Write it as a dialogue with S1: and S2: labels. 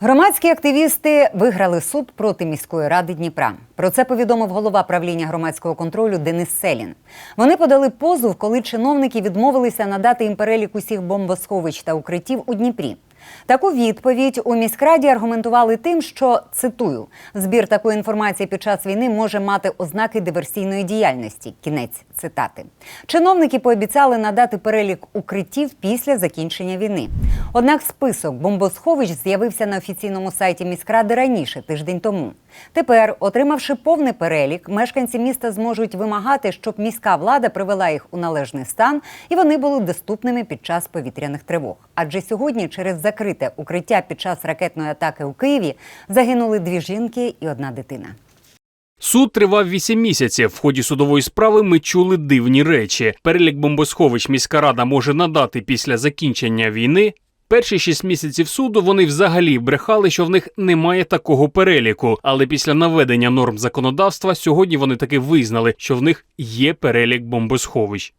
S1: Громадські активісти виграли суд проти міської ради Дніпра. Про це повідомив голова правління громадського контролю Денис Селін. Вони подали позов, коли чиновники відмовилися надати їм перелік усіх бомбосховищ та укриттів у Дніпрі. Таку відповідь у міськраді аргументували тим, що цитую: збір такої інформації під час війни може мати ознаки диверсійної діяльності. Кінець цитати. Чиновники пообіцяли надати перелік укриттів після закінчення війни. Однак список бомбосховищ з'явився на офіційному сайті міськради раніше, тиждень тому. Тепер, отримавши повний перелік, мешканці міста зможуть вимагати, щоб міська влада привела їх у належний стан і вони були доступними під час повітряних тривог. Адже сьогодні через закрите укриття під час ракетної атаки у Києві загинули дві жінки і одна дитина.
S2: Суд тривав 8 місяців. В ході судової справи ми чули дивні речі. Перелік бомбосховищ міська рада може надати після закінчення війни. Перші шість місяців суду вони взагалі брехали, що в них немає такого переліку. Але після наведення норм законодавства сьогодні вони таки визнали, що в них є перелік бомбосховищ.